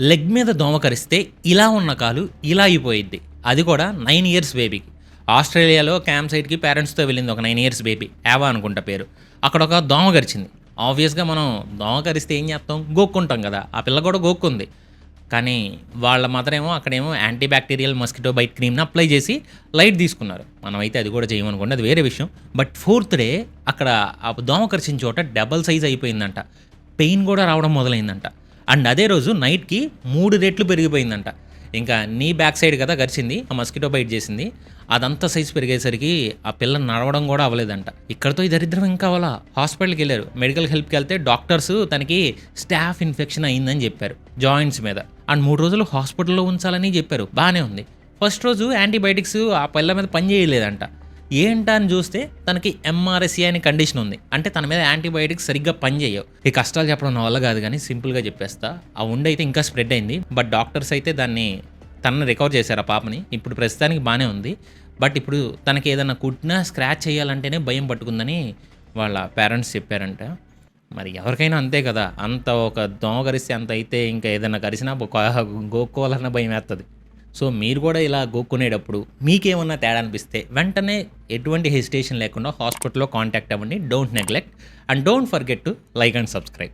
Leg మీద దోమ కరిస్తే ఇలా ఉన్న కాలు ఇలా అయిపోయిద్ది. అది కూడా నైన్ ఇయర్స్ బేబీకి ఆస్ట్రేలియాలో క్యాంప్ సైట్కి పేరెంట్స్తో వెళ్ళింది ఒక నైన్ ఇయర్స్ బేబీ యావా అనుకుంటా పేరు. అక్కడ ఒక దోమ కరిచింది ఆబ్వియస్గా మనం దోమ కరిస్తే ఏం చేస్తాం? గోక్కుంటాం కదా. ఆ పిల్ల కూడా గోక్కుంది. కానీ వాళ్ళ మాత్రమేమో ఏమో అక్కడేమో యాంటీ బ్యాక్టీరియల్ మస్కిటో బైట్ క్రీమ్ని అప్లై చేసి లైట్ తీసుకున్నారు. మనమైతే అది కూడా చేయమనుకోండి అది వేరే విషయం. బట్ ఫోర్త్ డే అక్కడ ఆ దోమ కరిచిన చోట డబల్ సైజ్ అయిపోయిందంట. పెయిన్ కూడా రావడం మొదలైందంట. అండ్ అదే రోజు నైట్కి మూడు రెట్లు పెరిగిపోయిందంట. ఇంకా నీ బ్యాక్ సైడ్ కదా గరిచింది ఆ మస్కిటో బైట్ చేసింది అదంతా సైజ్ పెరిగేసరికి ఆ పిల్ల నడవడం కూడా అవ్వలేదంట. ఇక్కడతో ఈ దరిద్రం ఇంకా అవ్వాలా హాస్పిటల్కి వెళ్ళారు. మెడికల్ హెల్ప్కి వెళ్తే డాక్టర్స్ తనకి స్టాఫ్ ఇన్ఫెక్షన్ అయిందని చెప్పారు జాయింట్స్ మీద. అండ్ మూడు రోజులు హాస్పిటల్లో ఉంచాలని చెప్పారు. బాగానే ఉంది. ఫస్ట్ రోజు యాంటీబయాటిక్స్ ఆ పిల్ల మీద పని చేయలేదంట. ఏంటా అని చూస్తే తనకి ఎంఆర్ఎస్ఏ అనే కండిషన్ ఉంది. అంటే తన మీద యాంటీబయాటిక్స్ సరిగ్గా పనిచేయవు. ఈ కష్టాలు చెప్పడం వల్ల కాదు కానీ సింపుల్గా చెప్పేస్తా. ఆ ఉండి అయితే ఇంకా స్ప్రెడ్ అయింది. బట్ డాక్టర్స్ అయితే దాన్ని తనని రికవర్ చేశారు ఆ పాపని. ఇప్పుడు ప్రస్తుతానికి బాగానే ఉంది. బట్ ఇప్పుడు తనకి ఏదైనా కుట్టినా స్క్రాచ్ చేయాలంటేనే భయం పట్టుకుందని వాళ్ళ పేరెంట్స్ చెప్పారంట. మరి ఎవరికైనా అంతే కదా. అంత ఒక దోమ కరిస్తే అంత అయితే ఇంకా ఏదైనా కరిసినా గోక్కోవాలన్న భయం వేస్తుంది సో మీరు కూడా ఇలా గోక్కునేటప్పుడు మీకేమన్నా తేడా అనిపిస్తే వెంటనే ఎటువంటి హెసిటేషన్ లేకుండా హాస్పిటల్లో కాంటాక్ట్ అవ్వండి. Don't neglect and don't forget to like and subscribe